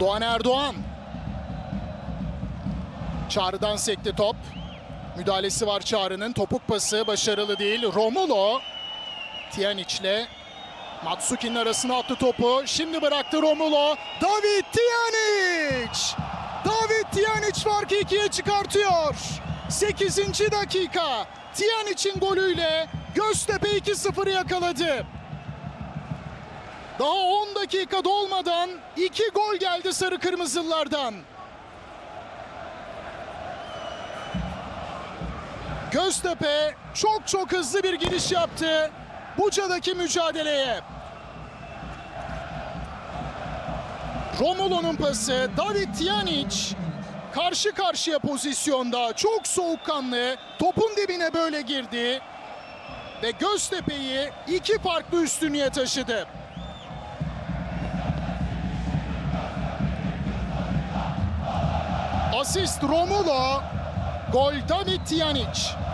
Doğan Erdoğan. Çağrı'dan sekti top. Müdahalesi var Çağrı'nın. Topuk pası başarılı değil. Romulo. Tjanic'le Matsuki'nin arasına attı topu. Şimdi bıraktı Romulo. David Tjanic! David Tjanic farkı ikiye çıkartıyor. 8. dakika. Tjanic'in golüyle Göztepe 2-0 yakaladı. Daha 10 dakika dolmadan 2 gol geldi sarı kırmızılılardan. Göztepe çok çok hızlı bir giriş yaptı Buca'daki mücadeleye. Romulo'nun pası, David Tjanic karşı karşıya pozisyonda çok soğukkanlı topun dibine böyle girdi ve Göztepe'yi iki farklı üstünlüğe taşıdı. Asist Romulo, gol David Tjanic.